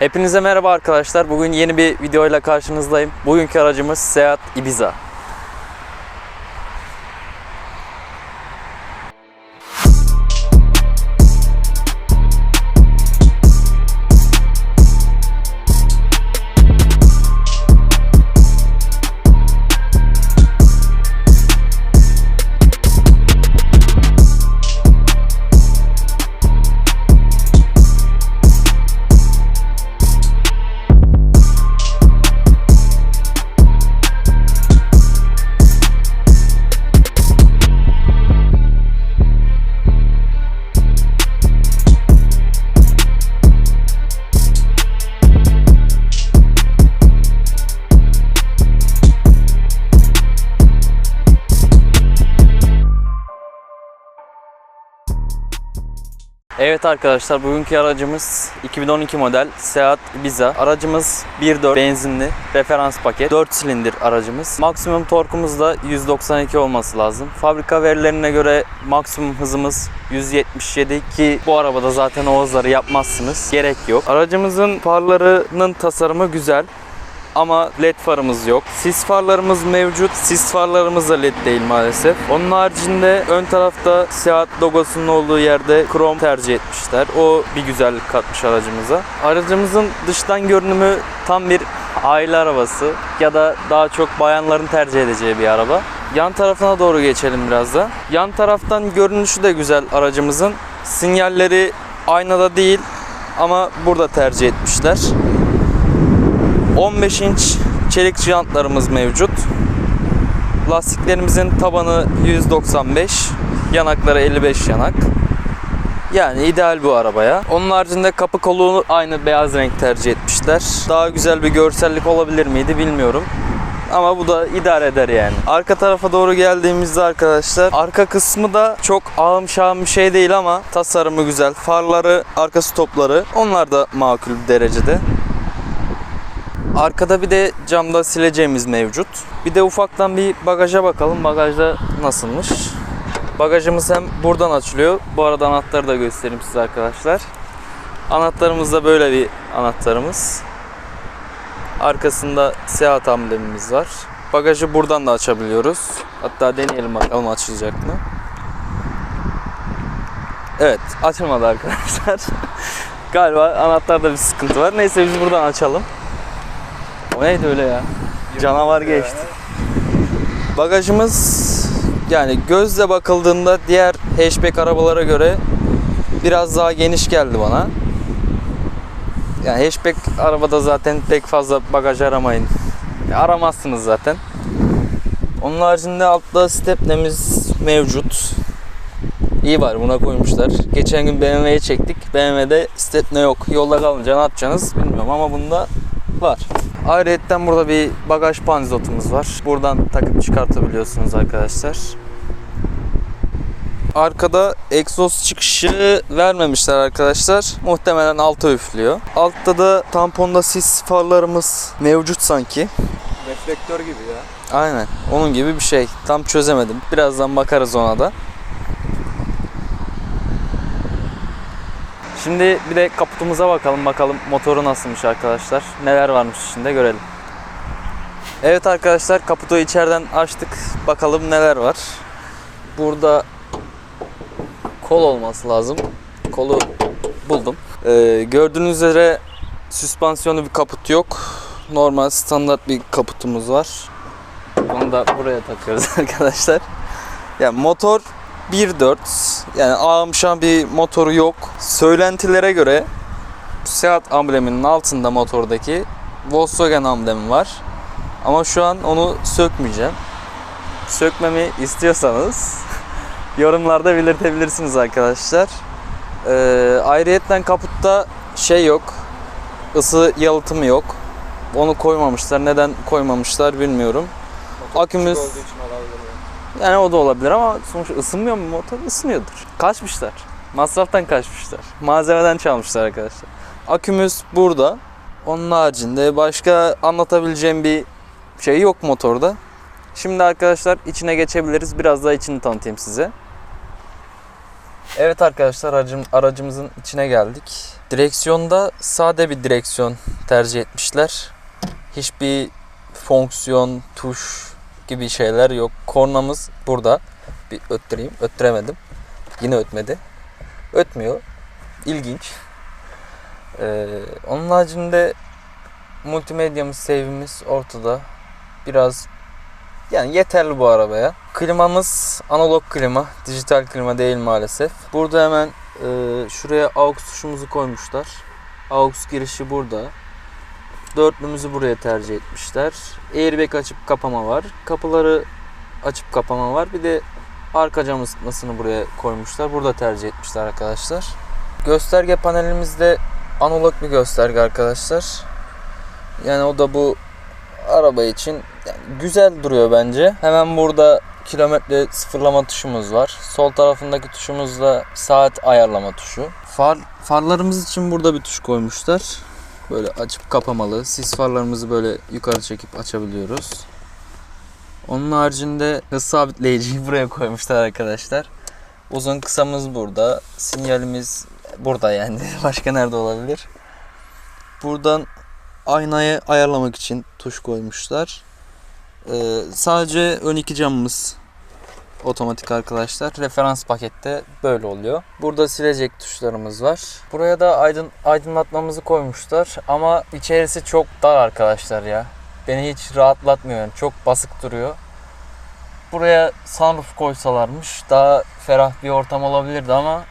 Hepinize merhaba arkadaşlar. Bugün yeni bir videoyla karşınızdayım. Bugünkü aracımız Seat Ibiza. Evet arkadaşlar bugünkü aracımız 2012 model Seat Ibiza. Aracımız 1.4 benzinli referans paket 4 silindir aracımız. Maksimum torkumuz da 192 olması lazım. Fabrika verilerine göre maksimum hızımız 177 ki bu arabada zaten o hızları yapmazsınız. Gerek yok. Aracımızın farlarının tasarımı güzel ama led farımız yok. Sis farlarımız mevcut. Sis farlarımız da led değil maalesef. Onun haricinde ön tarafta Seat logosunun olduğu yerde krom tercih etmişler. O bir güzellik katmış aracımıza. Aracımızın dıştan görünümü tam bir aile arabası ya da daha çok bayanların tercih edeceği bir araba. Yan tarafına doğru geçelim biraz da. Yan taraftan görünüşü de güzel aracımızın. Sinyalleri aynada değil ama burada tercih etmişler. 15 inç çelik jantlarımız mevcut. Lastiklerimizin tabanı 195, yanakları 55 yanak. Yani ideal bu arabaya. Onun haricinde kapı kolu aynı beyaz renk tercih etmişler. Daha güzel bir görsellik olabilir miydi bilmiyorum. Ama bu da idare eder yani. Arka tarafa doğru geldiğimizde arkadaşlar arka kısmı da çok ağım şağım bir şey değil ama tasarımı güzel. Farları, arka stopları onlar da makul bir derecede. Arkada bir de camda sileceğimiz mevcut. Bir de ufaktan bir bagaja bakalım. Bagajda nasılmış? Bagajımız hem buradan açılıyor. Bu arada anahtarı da göstereyim size arkadaşlar. Anahtarımız da böyle bir anahtarımız. Arkasında Seat amblemimiz var. Bagajı buradan da açabiliyoruz. Hatta deneyelim bakalım açılacak mı? Evet, açılmadı arkadaşlar. Galiba anahtarda bir sıkıntı var. Neyse biz buradan açalım. O neydi öyle ya? Canavar geçti. Bagajımız yani gözle bakıldığında diğer hatchback arabalara göre biraz daha geniş geldi bana. Yani hatchback arabada zaten pek fazla bagaj aramayın. Aramazsınız zaten. Onun haricinde altta stepnemiz mevcut. İyi var buna koymuşlar. Geçen gün BMW'ye çektik. BMW'de stepne yok. Yolda kalınca ne yapacaksınız bilmiyorum ama bunda var. Ayrıca burada bir bagaj panzotumuz var. Buradan takıp çıkartabiliyorsunuz arkadaşlar. Arkada egzoz çıkışı vermemişler arkadaşlar. Muhtemelen alta üflüyor. Altta da tamponda sis farlarımız mevcut sanki. Reflektör gibi ya. Aynen. Onun gibi bir şey. Tam çözemedim. Birazdan bakarız ona da. Şimdi bir de kaputumuza bakalım. Bakalım motoru nasılmış arkadaşlar. Neler varmış içinde görelim. Evet arkadaşlar kaputu içeriden açtık. Bakalım neler var. Burada kol olması lazım. Kolu buldum. Ee, gördüğünüz üzere süspansiyonu bir kaput yok. Normal standart bir kaputumuz var. Onu da buraya takıyoruz arkadaşlar. Yani motor 1.4 yani ağımşan bir motoru yok. Söylentilere göre Seat ambleminin altında motordaki Volkswagen amblemi var. Ama şu an onu sökmeyeceğim. Sökmemi istiyorsanız yorumlarda belirtebilirsiniz arkadaşlar. Ee, ayrıyetten kaputta şey yok. ısı yalıtımı yok. Onu koymamışlar. Neden koymamışlar bilmiyorum. Akümüz yani. o da olabilir ama sonuçta ısınmıyor mu motor? Isınıyordur. Kaçmışlar. Masraftan kaçmışlar. Malzemeden çalmışlar arkadaşlar. Akümüz burada. Onun haricinde başka anlatabileceğim bir şey yok motorda. Şimdi arkadaşlar içine geçebiliriz. Biraz daha içini tanıtayım size. Evet arkadaşlar aracım, aracımızın içine geldik. Direksiyonda sade bir direksiyon tercih etmişler. Hiçbir fonksiyon, tuş gibi şeyler yok. Kornamız burada. Bir öttüreyim. Öttüremedim. Yine ötmedi. Ötmüyor. İlginç. Ee, onun haricinde multimedyamız, save'imiz ortada. Biraz yani yeterli bu arabaya. Klimamız analog klima, dijital klima değil maalesef. Burada hemen e, şuraya aux tuşumuzu koymuşlar. Aux girişi burada. Dörtlümüzü buraya tercih etmişler. Airbag açıp kapama var. Kapıları açıp kapama var. Bir de arka cam ısıtmasını buraya koymuşlar. Burada tercih etmişler arkadaşlar. Gösterge panelimizde analog bir gösterge arkadaşlar. Yani o da bu araba için yani güzel duruyor bence. Hemen burada kilometre sıfırlama tuşumuz var. Sol tarafındaki tuşumuz da saat ayarlama tuşu. Far, farlarımız için burada bir tuş koymuşlar. Böyle açıp kapamalı. Sis farlarımızı böyle yukarı çekip açabiliyoruz. Onun haricinde hız sabitleyiciyi buraya koymuşlar arkadaşlar. Uzun kısamız burada. Sinyalimiz burada yani. Başka nerede olabilir? Buradan aynayı ayarlamak için tuş koymuşlar. Ee, sadece ön iki camımız otomatik arkadaşlar. Referans pakette böyle oluyor. Burada silecek tuşlarımız var. Buraya da aydın aydınlatmamızı koymuşlar ama içerisi çok dar arkadaşlar ya. Beni hiç rahatlatmıyor yani. Çok basık duruyor. Buraya sunroof koysalarmış daha ferah bir ortam olabilirdi ama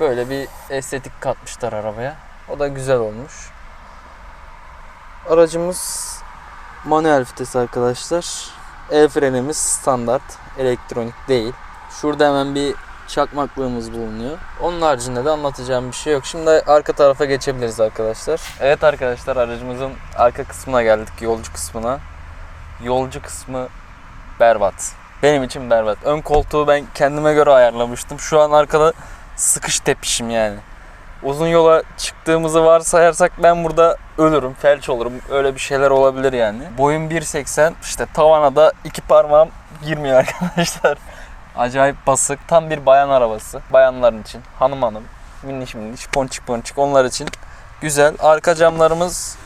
böyle bir estetik katmışlar arabaya. O da güzel olmuş. Aracımız manuel vites arkadaşlar. El frenimiz standart. Elektronik değil. Şurada hemen bir çakmaklığımız bulunuyor. Onun haricinde de anlatacağım bir şey yok. Şimdi arka tarafa geçebiliriz arkadaşlar. Evet arkadaşlar aracımızın arka kısmına geldik. Yolcu kısmına. Yolcu kısmı berbat. Benim için berbat. Ön koltuğu ben kendime göre ayarlamıştım. Şu an arkada sıkış tepişim yani. Uzun yola çıktığımızı varsayarsak ben burada ölürüm, felç olurum. Öyle bir şeyler olabilir yani. Boyum 1.80 işte tavana da iki parmağım girmiyor arkadaşlar. Acayip basık. Tam bir bayan arabası. Bayanların için. Hanım hanım. Minniş minniş. Ponçik ponçik. Onlar için güzel. Arka camlarımız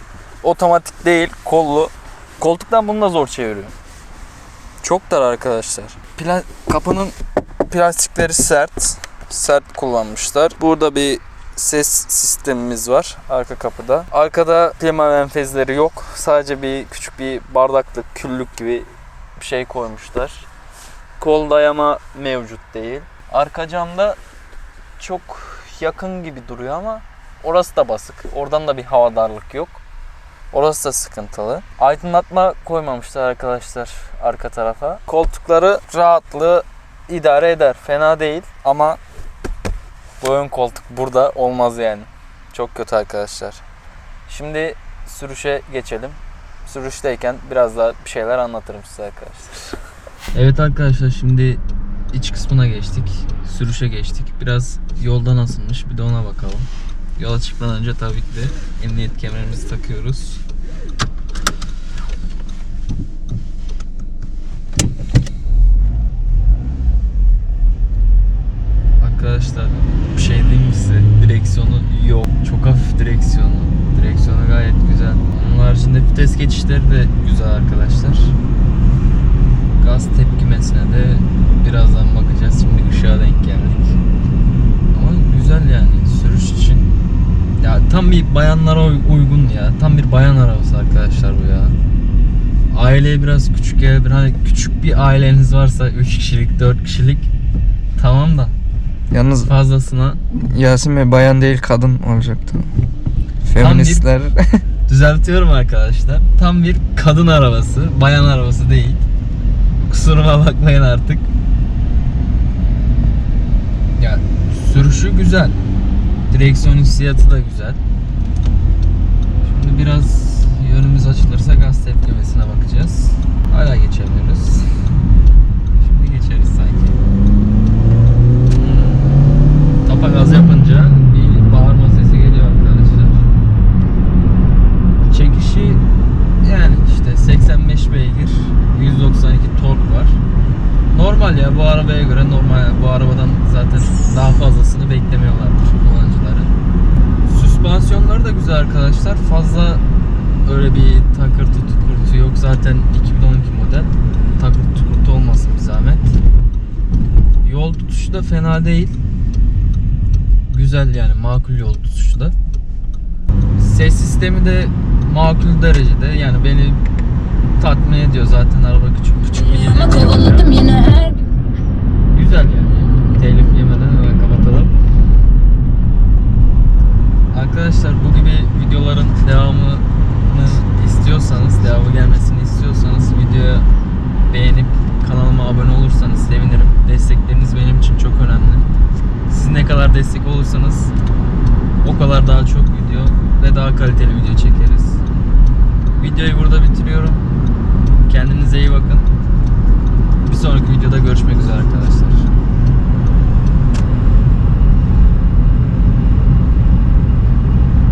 otomatik değil. Kollu. Koltuktan bunu da zor çeviriyor. Çok dar arkadaşlar. Pla- kapının plastikleri sert. Sert kullanmışlar. Burada bir ses sistemimiz var arka kapıda. Arkada klima menfezleri yok. Sadece bir küçük bir bardaklık, küllük gibi bir şey koymuşlar. Kol dayama mevcut değil. Arka camda çok yakın gibi duruyor ama orası da basık. Oradan da bir hava darlık yok. Orası da sıkıntılı. Aydınlatma koymamışlar arkadaşlar arka tarafa. Koltukları rahatlığı idare eder. Fena değil ama bu ön koltuk burada olmaz yani. Çok kötü arkadaşlar. Şimdi sürüşe geçelim. Sürüşteyken biraz daha bir şeyler anlatırım size arkadaşlar. Evet arkadaşlar şimdi iç kısmına geçtik. Sürüşe geçtik. Biraz yolda nasılmış bir de ona bakalım. Yola çıkmadan önce tabii ki de emniyet kemerimizi takıyoruz. Arkadaşlar bir şey diyeyim mi size? Direksiyonu yok. Çok hafif direksiyonu. Direksiyonu gayet güzel. Onun haricinde vites geçişleri de güzel arkadaşlar. Gaz tepkimesine de birazdan bakacağız. Şimdi ışığa denk geldik. Ama güzel yani sürüş için. Ya tam bir bayanlara uy- uygun ya. Tam bir bayan arabası arkadaşlar bu ya. Aileye biraz küçük gelebilir. Hani küçük bir aileniz varsa 3 kişilik, 4 kişilik tamam da Yalnız fazlasına Yasin Bey bayan değil kadın olacaktı. Feministler düzeltiyorum arkadaşlar. Tam bir kadın arabası, bayan arabası değil. Kusuruma bakmayın artık. Ya sürüşü güzel. Direksiyon hissiyatı da güzel. Şimdi biraz yönümüz açılırsa gaz tepkimesine bakacağız. Hala geçemiyoruz. Şimdi geçeriz sanki. Tapa gaz yapınca bir bağırma sesi geliyor arkadaşlar. Çekişi yani işte 85 beygir, 192 tork var. Normal ya bu arabaya göre normal. Bu arabadan zaten daha fazlasını beklemiyorlarmış kullanıcıların. Süspansiyonları da arkadaşlar. Fazla öyle bir takırtı tukurtu yok. Zaten 2012 model. Takırtı tukurtu olmasın bir zahmet. Yol tutuşu da fena değil. Güzel yani makul yol tutuşu da. Ses sistemi de makul derecede. Yani beni tatmin ediyor zaten araba küçük küçük bir Ama yedi yapıyor. kovaladım yine her gün. Güzel yani. Telif yemeden hemen kapatalım. Arkadaşlar bu gibi videoların devamını istiyorsanız, devamı gelmesini istiyorsanız videoya beğenip kanalıma abone olursanız sevinirim. Destekleriniz benim için çok önemli. Destek olursanız o kadar daha çok video ve daha kaliteli video çekeriz. Videoyu burada bitiriyorum. Kendinize iyi bakın. Bir sonraki videoda görüşmek üzere arkadaşlar.